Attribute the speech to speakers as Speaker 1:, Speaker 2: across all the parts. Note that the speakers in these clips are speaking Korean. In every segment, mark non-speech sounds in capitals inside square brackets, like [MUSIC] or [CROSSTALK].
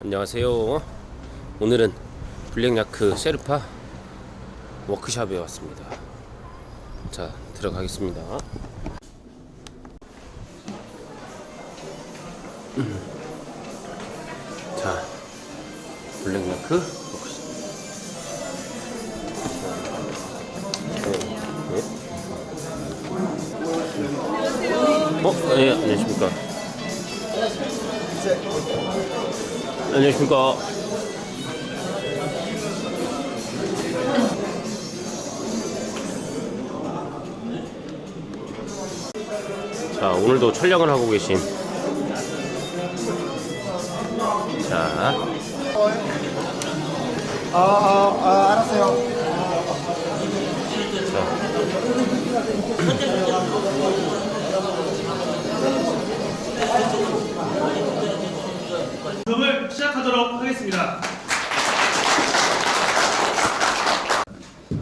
Speaker 1: 안녕하세요. 오늘은 블랙야크 셰르파 워크샵에 왔습니다. 자, 들어가겠습니다. 음. 자, 블랙야크 워크샵. 네, 네. 어, 네, 안녕하십니까. 안녕하십니까. 자, 오늘도 촬영을 하고 계신. 자,
Speaker 2: 아, 아, 아, 알았어요.
Speaker 3: 수업을 시작하도록 하겠습니다.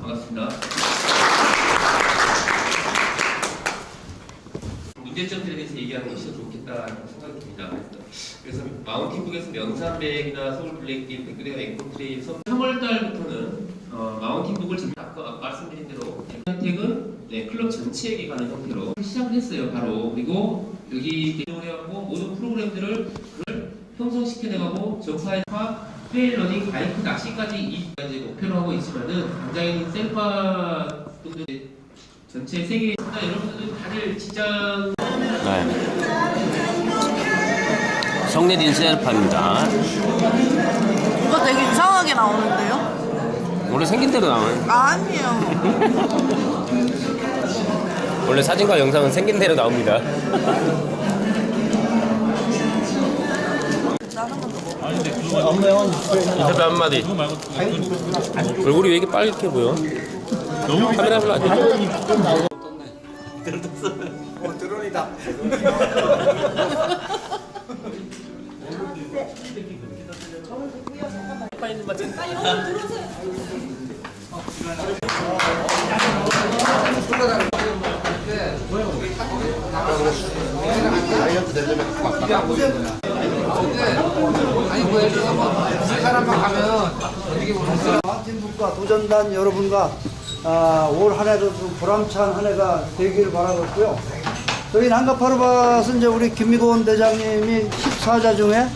Speaker 4: 반갑습니다. 문제점들에 대해서 얘기하는 게 진짜 좋겠다는 생각이 듭니다. 그래서 마운틴북에서 명산백이나 서울 블랙길, 백그레가 앵콘트레이에서 3월 달부터는 어, 마운틴북을 전- 아까 말씀드린 대로 혜택은 네, 클럽 전체에게 가는 형태로 시작을 했어요. 바로 그리고 여기 내용해갖고 모든 프로그램들을 형성시켜내가고 전파와 페일 러닝, 바이크, 낚시까지 이 가지 목표로 하고 있지만은 당장에는 셀파 분들 전체 세계 여러분들은 다들 지장
Speaker 1: 네. 성내딘 셰르파입니다.
Speaker 5: 이거 되게 이상하게 나오는데요?
Speaker 1: 원래 생긴 대로 나오는.
Speaker 5: 아니에요. [LAUGHS]
Speaker 1: 원래 사진과 영상은 생긴 대로 나옵니다. [LAUGHS] 인터뷰 한마디. 얼굴이 왜 이렇게 빨갛게 보여? 카메라 별로 안 좋아.
Speaker 2: 어, 드론이다. 마틴북과 도전단 여러분과 아, 올 한해도 좀 보람찬 한 해가 되기를 바라고 있고요. 저희 난가파르밭은 이제 우리 김미곤 대장님이 14자 중에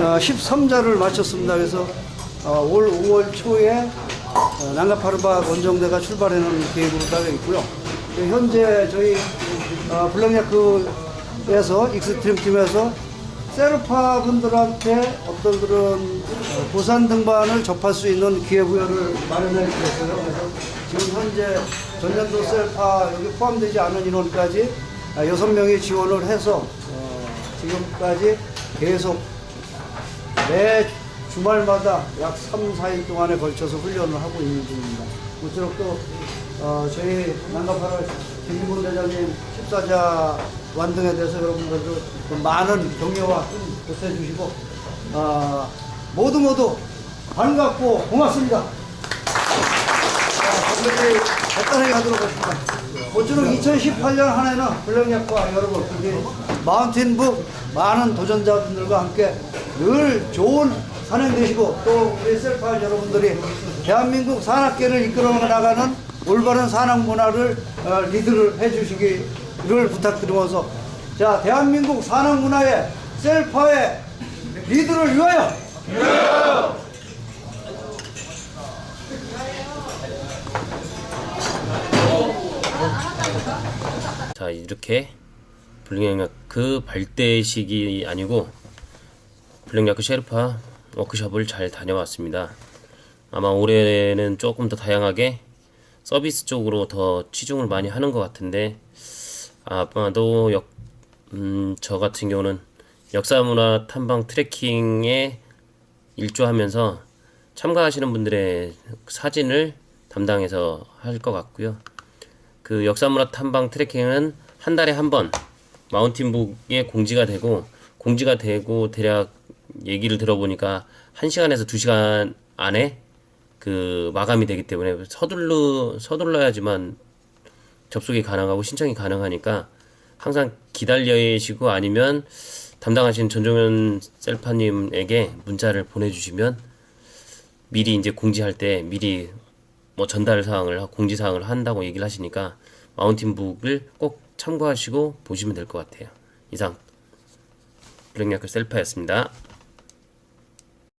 Speaker 2: 어, 13자를 마쳤습니다. 그래서 어, 올 5월 초에 어, 난가파르밭 원정대가 출발하는 계획으로 되어 있고요. 그 현재 저희 어, 블랙야크에서 익스트림 팀에서 세르파 분들한테 어떤 그런 어, 보산 등반을 접할 수 있는 기회부여를 마련해 주셨어요. 그래서 지금 현재 전년도 셀파 여기 포함되지 않은 인원까지 아, 여섯 명이 지원을 해서 어, 지금까지 계속 매 주말마다 약 3, 4일 동안에 걸쳐서 훈련을 하고 있는 중입니다. 모쪼록 또 어, 저희 난가파라 김기본 대장님 14자 완등에 대해서 여러분들도 또 많은 격려와 힘 보태 주시고 어, 모두 모두 반갑고 고맙습니다. 선배들이 간단하게 하도록 하겠습니다. 모쪼록 2018년 한 해는 블랙약과 여러분, 특히 마운틴북 많은 도전자분들과 함께 늘 좋은 산행 되시고 또 우리 셀파 여러분들이 대한민국 산악계를 이끌어 나가는 올바른 산악 문화를 어, 리드를 해주시기 를 부탁드리면서 자 대한민국 산악 문화의 셀파의 리드를 위하여
Speaker 1: 자, 이렇게 블랙야크 발대식이 아니고 블랙야크 셰르파 워크숍을 잘 다녀왔습니다. 아마 올해는 조금 더 다양하게 서비스 쪽으로 더 치중을 많이 하는 것 같은데 아마도 역, 음, 저 같은 경우는 역사문화 탐방 트레킹에 일조하면서 참가하시는 분들의 사진을 담당해서 할 것 같고요. 그 역사문화 탐방 트레킹은 한 달에 한 번 마운틴북에 공지가 되고 공지가 되고 대략 얘기를 들어보니까 1시간에서 2시간 안에 그 마감이 되기 때문에 서둘러 서둘러야지만 접속이 가능하고 신청이 가능하니까 항상 기다려시고 아니면 담당하신 전종현 셀파님에게 문자를 보내주시면 미리 이제 공지할 때 미리 뭐 전달 사항을 하- 공지 사항을 한다고 얘기를 하시니까 마운틴북을 꼭 참고하시고 보시면 될 것 같아요. 이상 블랙야크 셀파였습니다.